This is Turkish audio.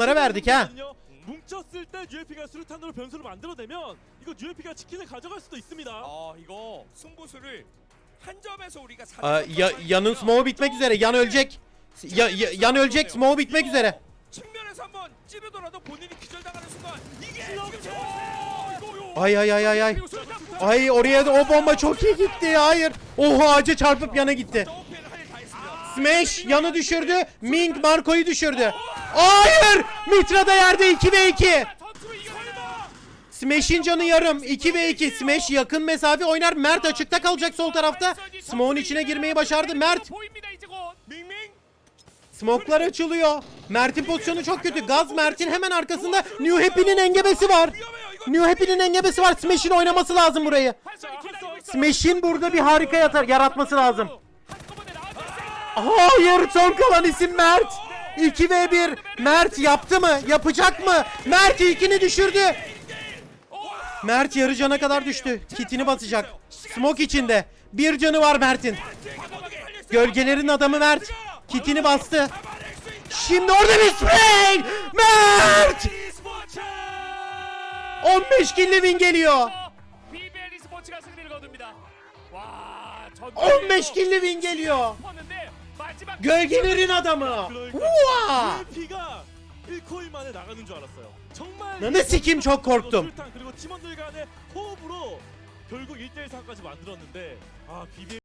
Onlara verdik ha. 뭉쳤을 때 UFP가 수류탄으로 변수를 만들어내면 이거 UFP가 치킨을 가져갈 수도 있습니다. 아 이거 승부수를 한 점에서 우리가 Aa, ya, yanın smoke bitmek üzere. Yan ölecek. Ya, ya- yan ölecek. Smoke bitmek üzere. 측면에서 한번 찌르더라도 본인이 기절당하는 순간 이게 슬로우 지금 킬! 좋았어요. Ay ay ay ay ay. Ay oraya da o bomba çok iyi gitti. Hayır. O ağaca çarpıp yana gitti. Smash yanı düşürdü. Ming Marco'yu düşürdü. Hayır! Mitra da yerde 2 ve 2. Smash'in canı yarım. 2 ve 2. Smash yakın mesafe oynar. Mert açıkta kalacak sol tarafta. Smoke'un içine girmeyi başardı. Mert. Smoke'lar açılıyor. Mert'in pozisyonu çok kötü. Gaz Mert'in hemen arkasında New Happy'nin engebesi var. New Happy'nin engebesi var. Smash'in oynaması lazım burayı. Smash'in burada bir harika yatar, yaratması lazım. Hayır son kalan isim Mert. 2 ve 1. Mert yaptı mı? Yapacak mı? Mert ilkini düşürdü. Mert yarı cana kadar düştü. Kitini basacak. Smoke içinde. Bir canı var Mert'in. Gölgelerin adamı Mert. Kitini bastı. Şimdi orada bir spray. Mert! 15 killi win geliyor. 15 killi win geliyor. 마지막 Gölgelerin adamı. Uva! UFP가 1코인 만에 나가는 줄 알았어요. 정말 ne sikim çok korktum. 수류탄 그리고 팀원들 간의 호흡으로 결국 1대1 상까지 만들었는데 아 BBL